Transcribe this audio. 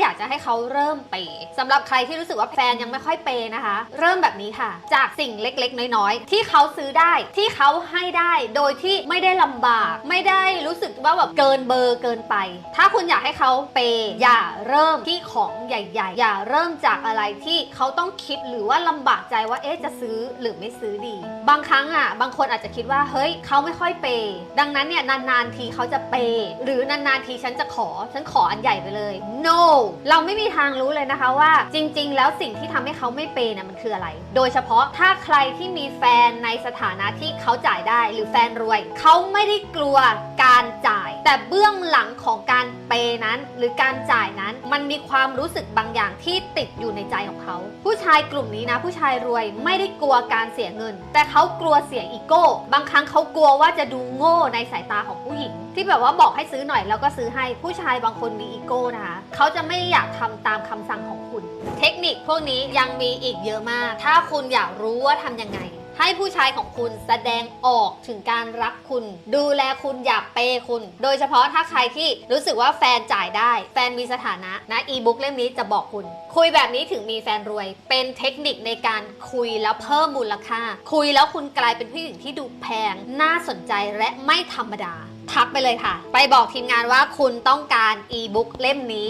อยากจะให้เขาเริ่มเปย์สำหรับใครที่รู้สึกว่าแฟนยังไม่ค่อยเปย์นะคะ เริ่มแบบนี้ค่ะ จากสิ่งเล็กๆ น้อยๆ ที่เขาซื้อได้ที่เขาให้ได้โดยที่ไม่ได้ลำบาก ไม่ได้รู้สึกว่าแบบเกินเบอร์เกินไป ถ้าคุณอยากให้เขาเปย์อย่าเริ่มที่ของใหญ่ๆ อย่าเริ่มจากอะไรที่เขาต้องคิดหรือว่าลำบากใจว่าเอ๊ะจะซื้อหรือไม่ซื้อดี บางครั้งอะบางคนอาจจะคิดว่าเฮ้ยเขาไม่ค่อยเปย์ดังนั้นเนี่ยนานๆทีเขาจะเปย์หรือนานๆทีฉันจะขอฉันขออันใหญ่ไปเลย no เราไม่มีทางรู้เลยนะคะว่าจริง ๆ แล้วสิ่งที่ทำให้เขาไม่เปย์นะมันคืออะไร โดยเฉพาะถ้าใครที่มีแฟนในสถานะที่เขาจ่ายได้ หรือแฟนรวย เขาไม่ได้กลัวการ แต่เบื้องหลังของการเปย์นั้น หรือการจ่ายนั้นมันมีความรู้สึกบางอย่างที่ติดอยู่ในใจของเขา ผู้ชายกลุ่มนี้นะ ผู้ชายรวยไม่ได้กลัวการเสียเงิน แต่เขากลัวเสียอีโก้ บางครั้งเขากลัวว่าจะดูโง่ในสายตาของผู้หญิง ที่แบบว่าบอกให้ซื้อหน่อยแล้วก็ซื้อให้ผู้ชายบางคนมีอีโก้นะคะเขาจะไม่อยากทำตามคำสั่งของคุณ เทคนิคพวกนี้ยังมีอีกเยอะมาก ถ้าคุณอยากรู้ว่าทำยังไง ให้ผู้ชายของคุณแสดงออกถึงการรักคุณ ดูแลคุณอยากเปย์คุณ โดยเฉพาะถ้าใครที่รู้สึกว่าแฟนจ่ายได้ แฟนมีสถานะนะอีบุ๊กเล่มนี้จะบอกคุณ คุยแบบนี้ถึงมีแฟนรวย เป็นเทคนิคในการคุยแล้วเพิ่มมูลค่า คุยแล้วคุณกลายเป็นผู้หญิงที่ดูแพง น่าสนใจและไม่ธรรมดา ทักไปเลยค่ะ ไปบอกทีมงานว่าคุณต้องการอีบุ๊กเล่มนี้